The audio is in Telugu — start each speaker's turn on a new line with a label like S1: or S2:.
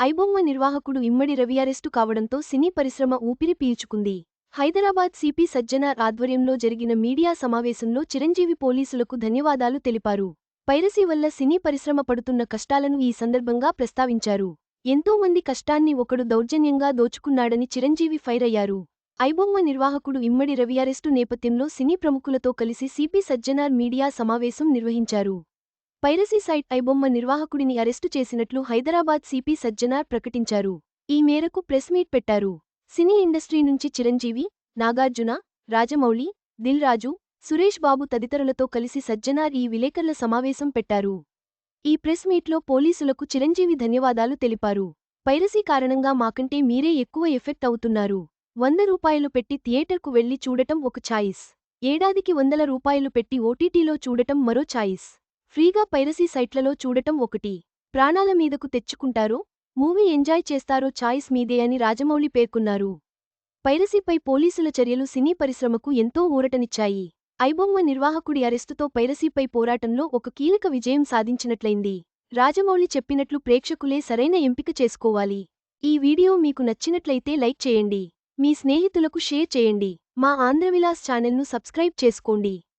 S1: ఐబొమ్మ నిర్వాహకుడు ఇమ్మడి రవి అరెస్టు కావడంతో సినీ పరిశ్రమ ఊపిరి పీల్చుకుంది. హైదరాబాద్ సిపి సజ్జనార్ ఆధ్వర్యంలో జరిగిన మీడియా సమావేశంలో చిరంజీవి పోలీసులకు ధన్యవాదాలు తెలిపారు. పైరసీ వల్ల సినీ పరిశ్రమ పడుతున్న కష్టాలను ఈ సందర్భంగా ప్రస్తావించారు. ఎంతో మంది కష్టాన్ని ఒకడు దౌర్జన్యంగా దోచుకున్నాడని చిరంజీవి ఫైర్ అయ్యారు. ఐబొమ్మ నిర్వాహకుడు ఇమ్మడి రవి అరెస్టు నేపథ్యంలో సినీ ప్రముఖులతో కలిసి సిపి సజ్జనార్ మీడియా సమావేశం నిర్వహించారు. పైరసీ సైట్ ఐబొమ్మ నిర్వాహకుడిని అరెస్టు చేసినట్లు హైదరాబాద్ సిపి సజ్జనార్ ప్రకటించారు. ఈ మేరకు ప్రెస్ మీట్ పెట్టారు. సినీ ఇండస్ట్రీ నుంచి చిరంజీవి నాగార్జున రాజమౌళి దిల్ రాజు సురేష్ బాబు తదితరులతో కలిసి సజ్జనార్ ఈ విలేకరుల సమావేశం పెట్టారు. ఈ ప్రెస్ మీట్లో పోలీసులకు చిరంజీవి ధన్యవాదాలు తెలిపారు. పైరసీ కారణంగా మాకంటే మీరే ఎక్కువ ఎఫెక్ట్ అవుతున్నారు. వంద రూపాయలు పెట్టి థియేటర్కు వెళ్ళి చూడటం ఒక ఛాయిస్. ఏడాదికి వందల రూపాయలు పెట్టి ఓటీటీలో చూడటం మరో ఛాయిస్. ఫ్రీగా పైరసీ సైట్లలో చూడటం ఒకటి. ప్రాణాల మీదకు తెచ్చుకుంటారో మూవీ ఎంజాయ్ చేస్తారో ఛాయిస్ మీదే అని రాజమౌళి పేర్కొన్నారు. పైరసీపై పోలీసుల చర్యలు సినీ పరిశ్రమకు ఎంతో ఊరటనిచ్చాయి. ఐబొమ్మ నిర్వాహకుడి అరెస్టుతో పైరసీపై పోరాటంలో ఒక కీలక విజయం సాధించినట్లయింది. రాజమౌళి చెప్పినట్లు ప్రేక్షకులే సరైన ఎంపిక చేసుకోవాలి. ఈ వీడియో మీకు నచ్చినట్లయితే లైక్ చేయండి. మీ స్నేహితులకు షేర్ చేయండి. మా ఆంధ్రవిలాస్ ఛానల్ను సబ్స్క్రైబ్ చేసుకోండి.